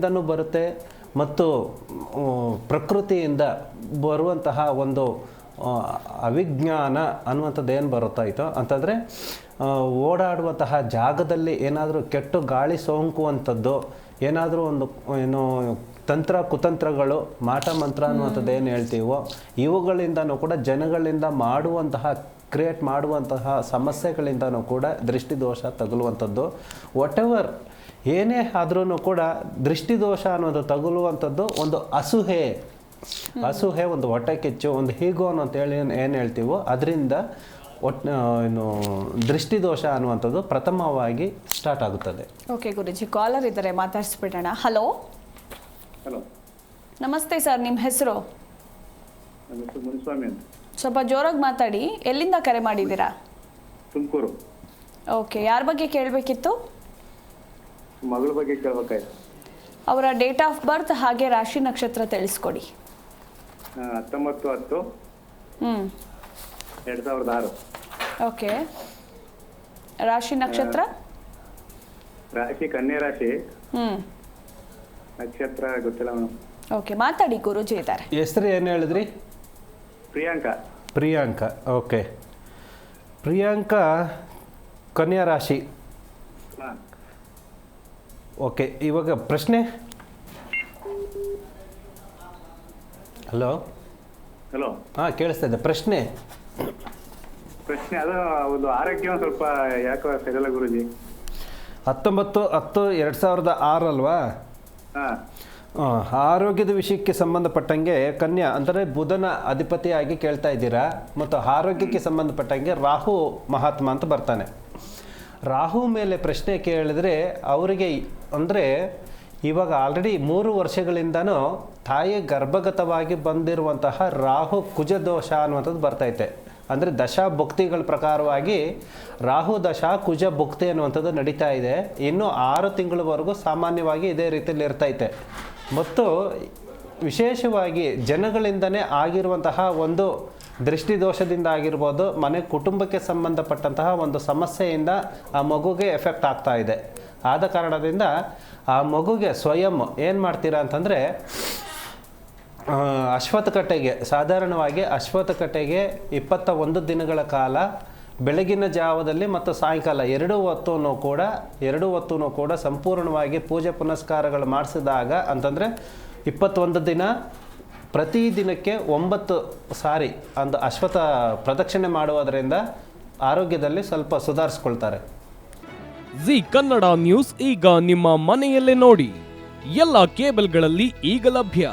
ಜನಗಳಿಂದನೂ ಬರುತ್ತೆ ಮತ್ತು ಪ್ರಕೃತಿಯಿಂದ ಬರುವಂತಹ ಒಂದು ಅವಿಜ್ಞಾನ ಅನ್ನುವಂಥದ್ದು ಏನು ಬರುತ್ತಾಯಿತೋ ಅಂತಂದರೆ ಓಡಾಡುವಂತಹ ಜಾಗದಲ್ಲಿ ಏನಾದರೂ ಕೆಟ್ಟು ಗಾಳಿ ಸೋಂಕುವಂಥದ್ದು ಏನಾದರೂ ಒಂದು ಏನು ತಂತ್ರ ಕುತಂತ್ರಗಳು ಮಾಟ ಮಂತ್ರ ಅನ್ನುವಂಥದ್ದು ಏನು ಹೇಳ್ತೀವೋ ಇವುಗಳಿಂದನೂ ಕೂಡ ಜನಗಳಿಂದ ಮಾಡುವಂತಹ ಕ್ರಿಯೇಟ್ ಮಾಡುವಂತಹ ಸಮಸ್ಯೆಗಳಿಂದನೂ ಕೂಡ ದೃಷ್ಟಿದೋಷ ತಗುಲುವಂಥದ್ದು. ವಾಟ್ ಎವರ್ ಏನೇ ಆದ್ರೂ ಕೂಡ ದೃಷ್ಟಿದೋಷ ಅನ್ನೋದು ತಗುಲುವಂಥದ್ದು ಒಂದು ಅಸೂಹೆ. ಅಸೂಹೆ ಒಂದು ಹೊಟ್ಟೆ ಕೆಚ್ಚು ಒಂದು ಹೀಗೋ ಅಂತ ಹೇಳಿ ಏನು ಹೇಳ್ತೀವೋ ಅದರಿಂದ ಒಟ್ ಏನು ದೃಷ್ಟಿದೋಷ ಅನ್ನುವಂಥದ್ದು ಪ್ರಥಮವಾಗಿ ಸ್ಟಾರ್ಟ್ ಆಗುತ್ತದೆ. ಓಕೆ ಗುರುಜಿ ಕಾಲರ್ ಇದ್ದಾರೆ ಮಾತಾಡಿಸ್ಬಿಡೋಣ. ಹಲೋ ಹಲೋ ನಮಸ್ತೆ ಸರ್ ನಿಮ್ಮ ಹೆಸರು ಮುನಿಸ್ವಾಮಿ ಅಂತ. ಸ್ವಲ್ಪ ಜೋರಾಗಿ ಮಾತಾಡಿ. ಎಲ್ಲಿಂದ ಕರೆ ಮಾಡಿದ್ದೀರಾ? ತುಮಕೂರು. ಓಕೆ ಯಾರ ಬಗ್ಗೆ ಕೇಳಬೇಕಿತ್ತು? ಮಗಳ ಬಗ್ಗೆ ಕೇಳಬೇಕಾಯ್ತು. ಅವರ ಡೇಟ್ ಆಫ್ ಬರ್ತ್ ಹಾಗೆ ರಾಶಿ ನಕ್ಷತ್ರ ತಿಳಿಸ್ಕೊಡಿ. ಹತ್ತೊಂಬತ್ತು ಹತ್ತು. ಹ್ಞೂ ಎರಡು ಸಾವಿರದ ಆರು. ಓಕೆ. ರಾಶಿ ನಕ್ಷತ್ರ? ರಾಶಿ ಕನ್ಯಾ ರಾಶಿ. ಹ್ಞೂ ನಕ್ಷತ್ರ ಗೊತ್ತಿಲ್ಲ ಮೇಡಮ್. ಓಕೆ ಮಾತಾಡಿ ಗುರುಜಿ ಇದ್ದಾರೆ. ಹೆಸರು ಏನು ಹೇಳಿದ್ರಿ? ಪ್ರಿಯಾಂಕಾ. ಪ್ರಿಯಾಂಕ ಓಕೆ. ಪ್ರಿಯಾಂಕ ಕನ್ಯಾ ರಾಶಿ. ಓಕೆ ಇವಾಗ ಪ್ರಶ್ನೆ? ಹಲೋ? ಹಲೋ. ಹಾಂ ಕೇಳಿಸ್ತಾ ಇದೆ. ಪ್ರಶ್ನೆ? ಪ್ರಶ್ನೆ ಅದು ಒಂದು ಆರೋಗ್ಯ ಒಂದು ಸ್ವಲ್ಪ ಯಾಕೋ ಸರಿಯಲ್ಲ ಗುರುಜಿ. ಹತ್ತೊಂಬತ್ತು ಹತ್ತು ಎರಡು ಸಾವಿರದ ಆರು ಅಲ್ವಾ ಹಾಂ. ಆರೋಗ್ಯದ ವಿಷಯಕ್ಕೆ ಸಂಬಂಧಪಟ್ಟಂಗೆ ಕನ್ಯಾ, ಅಂದರೆ ಬುಧನ ಅಧಿಪತಿಯಾಗಿ ಕೇಳ್ತಾ ಇದ್ದೀರಾ? ಮತ್ತು ಆರೋಗ್ಯಕ್ಕೆ ಸಂಬಂಧಪಟ್ಟಂಗೆ ರಾಹು ಮಹಾತ್ಮ ಅಂತ ಬರ್ತಾನೆ. ರಾಹು ಮೇಲೆ ಪ್ರಶ್ನೆ ಕೇಳಿದ್ರೆ ಅವರಿಗೆ, ಅಂದರೆ ಇವಾಗ ಆಲ್ರೆಡಿ ಮೂರು ವರ್ಷಗಳಿಂದನೂ ತಾಯಿ ಗರ್ಭಗತವಾಗಿ ಬಂದಿರುವಂತಹ ರಾಹು ಕುಜ ದೋಷ ಅನ್ನುವಂಥದ್ದು ಬರ್ತೈತೆ ಅಂದರೆ ದಶಾ ಭುಕ್ತಿಗಳ ಪ್ರಕಾರವಾಗಿ ರಾಹು, ದಶಾ, ಕುಜ, ಭುಕ್ತಿ ಅನ್ನುವಂಥದ್ದು ನಡೀತಾ ಇದೆ. ಇನ್ನು ಆರು ತಿಂಗಳವರೆಗೂ ಸಾಮಾನ್ಯವಾಗಿ ಇದೇ ರೀತಿಯಲ್ಲಿ ಇರ್ತೈತೆ. ಮತ್ತು ವಿಶೇಷವಾಗಿ ಜನಗಳಿಂದನೇ ಆಗಿರುವಂತಹ ಒಂದು ದೃಷ್ಟಿದೋಷದಿಂದ ಆಗಿರ್ಬೋದು, ಮನೆ ಕುಟುಂಬಕ್ಕೆ ಸಂಬಂಧಪಟ್ಟಂತಹ ಒಂದು ಸಮಸ್ಯೆಯಿಂದ ಆ ಮಗುಗೆ ಎಫೆಕ್ಟ್ ಆಗ್ತಾ ಇದೆ. ಆದ ಕಾರಣದಿಂದ ಆ ಮಗುಗೆ ಸ್ವಯಂ ಏನು ಮಾಡ್ತೀರಾ ಅಂತಂದರೆ ಅಶ್ವತ್ಥಕಟ್ಟೆಗೆ, ಸಾಧಾರಣವಾಗಿ ಅಶ್ವತ್ಥಕಟ್ಟೆಗೆ ಇಪ್ಪತ್ತ ಒಂದು ದಿನಗಳ ಕಾಲ ಬೆಳಗಿನ ಜಾವದಲ್ಲಿ ಮತ್ತು ಸಾಯಂಕಾಲ ಎರಡು ಹೊತ್ತೂ ಕೂಡ, ಎರಡು ಹೊತ್ತೂ ಕೂಡ ಸಂಪೂರ್ಣವಾಗಿ ಪೂಜೆ ಪುನಸ್ಕಾರಗಳು ಮಾಡಿಸಿದಾಗ ಅಂತಂದರೆ ಇಪ್ಪತ್ತೊಂದು ದಿನ ಪ್ರತಿ ದಿನಕ್ಕೆ ಒಂಬತ್ತು ಸಾರಿ ಒಂದು ಅಶ್ವತ್ಥ ಪ್ರದಕ್ಷಿಣೆ ಮಾಡುವುದರಿಂದ ಆರೋಗ್ಯದಲ್ಲಿ ಸ್ವಲ್ಪ ಸುಧಾರಿಸ್ಕೊಳ್ತಾರೆ. ಜಿ ಕನ್ನಡ ನ್ಯೂಸ್ ಈಗ ನಿಮ್ಮ ಮನೆಯಲ್ಲೇ ನೋಡಿ. ಎಲ್ಲ ಕೇಬಲ್ಗಳಲ್ಲಿ ಈಗ ಲಭ್ಯ.